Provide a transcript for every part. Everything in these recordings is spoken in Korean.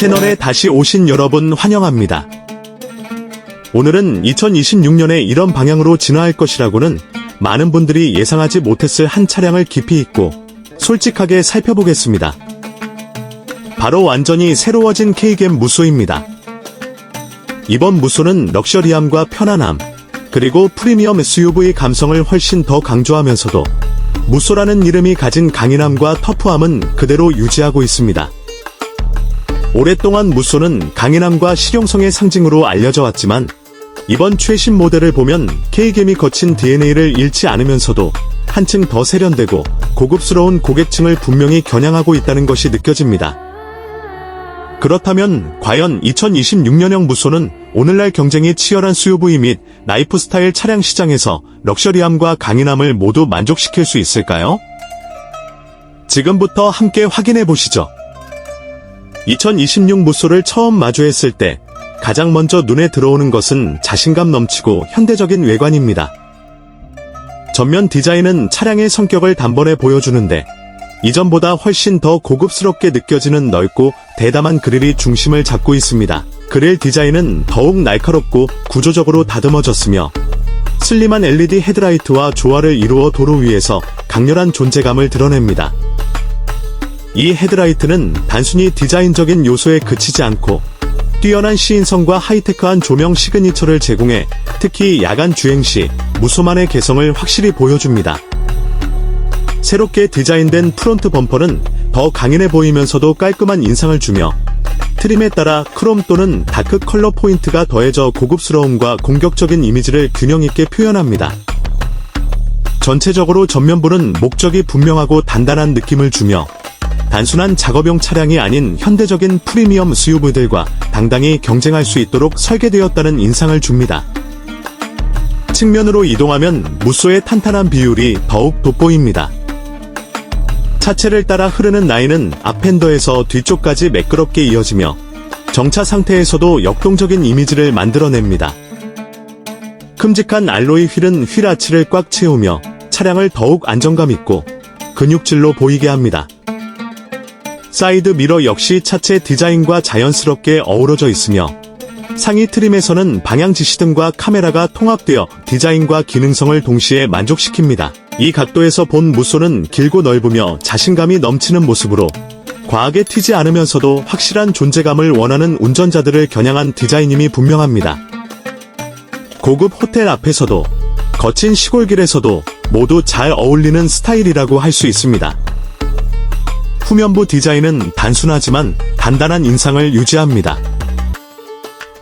채널에 다시 오신 여러분 환영합니다. 오늘은 2026년에 이런 방향으로 진화할 것이라고는 많은 분들이 예상하지 못했을 한 차량을 깊이 있고 솔직하게 살펴보겠습니다. 바로 완전히 새로워진 K겜 무쏘입니다. 이번 무쏘는 럭셔리함과 편안함, 그리고 프리미엄 SUV 감성을 훨씬 더 강조하면서도 무쏘라는 이름이 가진 강인함과 터프함은 그대로 유지하고 있습니다. 오랫동안 무쏘는 강인함과 실용성의 상징으로 알려져 왔지만 이번 최신 모델을 보면 K겜이 거친 DNA를 잃지 않으면서도 한층 더 세련되고 고급스러운 고객층을 분명히 겨냥하고 있다는 것이 느껴집니다. 그렇다면 과연 2026년형 무쏘는 오늘날 경쟁이 치열한 SUV 및 라이프스타일 차량 시장에서 럭셔리함과 강인함을 모두 만족시킬 수 있을까요? 지금부터 함께 확인해 보시죠. 2026 무쏘를 처음 마주했을 때 가장 먼저 눈에 들어오는 것은 자신감 넘치고 현대적인 외관입니다. 전면 디자인은 차량의 성격을 단번에 보여주는데 이전보다 훨씬 더 고급스럽게 느껴지는 넓고 대담한 그릴이 중심을 잡고 있습니다. 그릴 디자인은 더욱 날카롭고 구조적으로 다듬어졌으며 슬림한 LED 헤드라이트와 조화를 이루어 도로 위에서 강렬한 존재감을 드러냅니다. 이 헤드라이트는 단순히 디자인적인 요소에 그치지 않고 뛰어난 시인성과 하이테크한 조명 시그니처를 제공해 특히 야간 주행 시 무소만의 개성을 확실히 보여줍니다. 새롭게 디자인된 프론트 범퍼는 더 강인해 보이면서도 깔끔한 인상을 주며 트림에 따라 크롬 또는 다크 컬러 포인트가 더해져 고급스러움과 공격적인 이미지를 균형 있게 표현합니다. 전체적으로 전면부는 목적이 분명하고 단단한 느낌을 주며 단순한 작업용 차량이 아닌 현대적인 프리미엄 SUV들과 당당히 경쟁할 수 있도록 설계되었다는 인상을 줍니다. 측면으로 이동하면 무쏘의 탄탄한 비율이 더욱 돋보입니다. 차체를 따라 흐르는 라인은 앞핸더에서 뒤쪽까지 매끄럽게 이어지며 정차 상태에서도 역동적인 이미지를 만들어냅니다. 큼직한 알로이 휠은 휠 아치를 꽉 채우며 차량을 더욱 안정감 있고 근육질로 보이게 합니다. 사이드 미러 역시 차체 디자인과 자연스럽게 어우러져 있으며 상위 트림에서는 방향 지시등과 카메라가 통합되어 디자인과 기능성을 동시에 만족시킵니다. 이 각도에서 본 무쏘는 길고 넓으며 자신감이 넘치는 모습으로 과하게 튀지 않으면서도 확실한 존재감을 원하는 운전자들을 겨냥한 디자인임이 분명합니다. 고급 호텔 앞에서도 거친 시골길에서도 모두 잘 어울리는 스타일이라고 할 수 있습니다. 후면부 디자인은 단순하지만 단단한 인상을 유지합니다.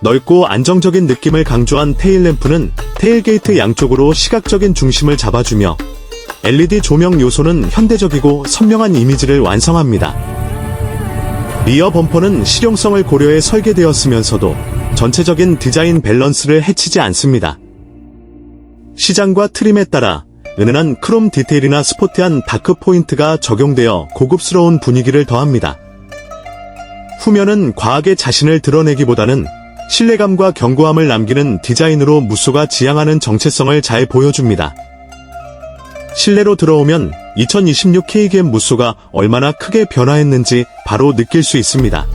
넓고 안정적인 느낌을 강조한 테일램프는 테일게이트 양쪽으로 시각적인 중심을 잡아주며 LED 조명 요소는 현대적이고 선명한 이미지를 완성합니다. 리어 범퍼는 실용성을 고려해 설계되었으면서도 전체적인 디자인 밸런스를 해치지 않습니다. 시장과 트림에 따라 은은한 크롬 디테일이나 스포티한 다크 포인트가 적용되어 고급스러운 분위기를 더합니다. 후면은 과하게 자신을 드러내기보다는 신뢰감과 견고함을 남기는 디자인으로 무쏘가 지향하는 정체성을 잘 보여줍니다. 실내로 들어오면 2026 K겜 무쏘가 얼마나 크게 변화했는지 바로 느낄 수 있습니다.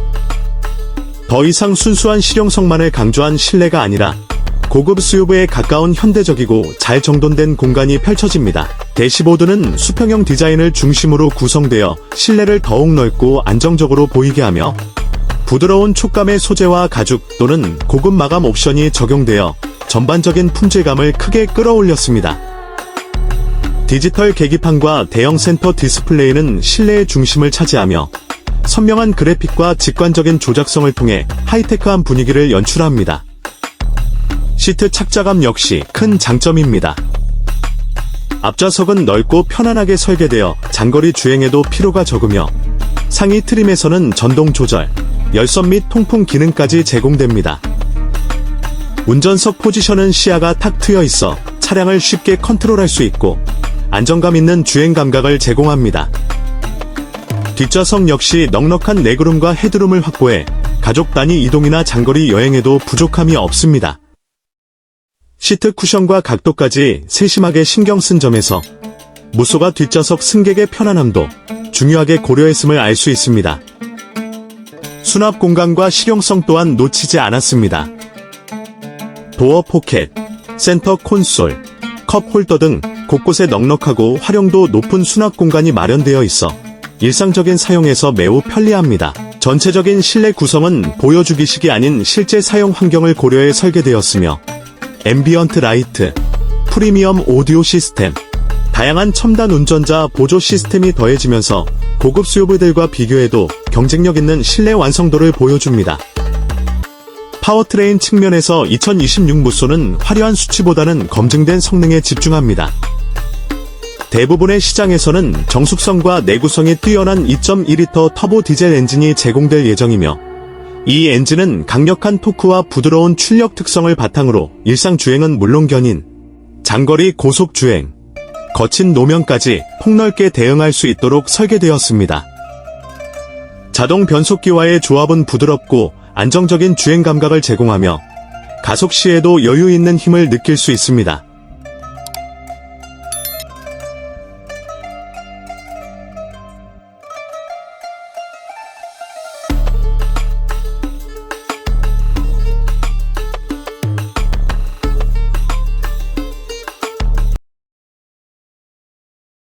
더 이상 순수한 실용성만을 강조한 실내가 아니라 고급 SUV에 가까운 현대적이고 잘 정돈된 공간이 펼쳐집니다. 대시보드는 수평형 디자인을 중심으로 구성되어 실내를 더욱 넓고 안정적으로 보이게 하며 부드러운 촉감의 소재와 가죽 또는 고급 마감 옵션이 적용되어 전반적인 품질감을 크게 끌어올렸습니다. 디지털 계기판과 대형 센터 디스플레이는 실내의 중심을 차지하며 선명한 그래픽과 직관적인 조작성을 통해 하이테크한 분위기를 연출합니다. 시트 착자감 역시 큰 장점입니다. 앞좌석은 넓고 편안하게 설계되어 장거리 주행에도 피로가 적으며 상위 트림에서는 전동 조절, 열선 및 통풍 기능까지 제공됩니다. 운전석 포지션은 시야가 탁 트여 있어 차량을 쉽게 컨트롤할 수 있고 안정감 있는 주행 감각을 제공합니다. 뒷좌석 역시 넉넉한 레그룸과 헤드룸을 확보해 가족 단위 이동이나 장거리 여행에도 부족함이 없습니다. 시트 쿠션과 각도까지 세심하게 신경 쓴 점에서 무쏘가 뒷좌석 승객의 편안함도 중요하게 고려했음을 알 수 있습니다. 수납 공간과 실용성 또한 놓치지 않았습니다. 도어 포켓, 센터 콘솔, 컵 홀더 등 곳곳에 넉넉하고 활용도 높은 수납 공간이 마련되어 있어 일상적인 사용에서 매우 편리합니다. 전체적인 실내 구성은 보여주기식이 아닌 실제 사용 환경을 고려해 설계되었으며 앰비언트 라이트, 프리미엄 오디오 시스템, 다양한 첨단 운전자 보조 시스템이 더해지면서 고급 수요부들과 비교해도 경쟁력 있는 실내 완성도를 보여줍니다. 파워트레인 측면에서 2026 무쏘는 화려한 수치보다는 검증된 성능에 집중합니다. 대부분의 시장에서는 정숙성과 내구성이 뛰어난 2.2리터 터보 디젤 엔진이 제공될 예정이며 이 엔진은 강력한 토크와 부드러운 출력 특성을 바탕으로 일상 주행은 물론 견인 장거리 고속 주행, 거친 노면까지 폭넓게 대응할 수 있도록 설계되었습니다. 자동 변속기와의 조합은 부드럽고 안정적인 주행 감각을 제공하며 가속 시에도 여유 있는 힘을 느낄 수 있습니다.